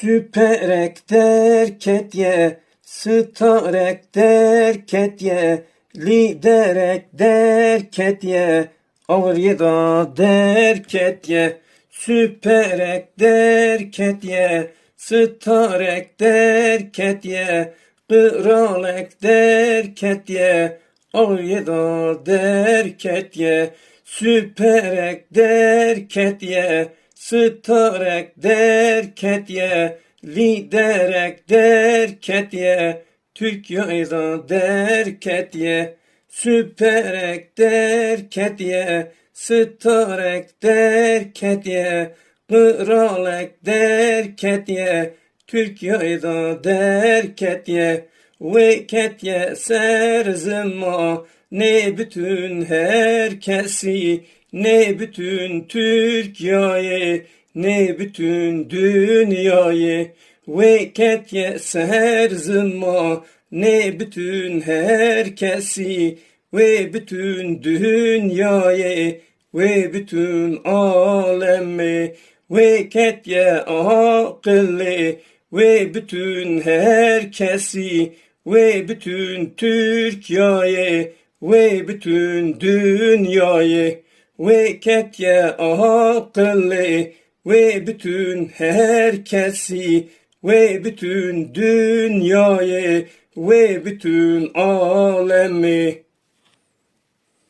Süperek derket ye, starek derket ye, liderek derket ye, ağır yeda derket ye, süperek derket ye, starek derket ye, kralek derket ye, ağır yeda derket ye, süperek derket ye, starek derket ye, liderek derket ye, Türkiye'de derket ye, süperek derket ye, starek derket ye, kralek derket ye, Türkiye'de derket ye, veket serzima, ne bütün herkesi, ne bütün Türkiye'yi, ne bütün dünyayı, veket ye serzima, ne bütün herkesi, ve bütün dünyayı, ve bütün alemi, ve ketye akıllı, ve bütün herkesi, ve bütün Türkiye'yi, ve bütün dünyayı, ve ketye akıllı, ve bütün herkesi, ve bütün dünyayı, ve bütün alemi,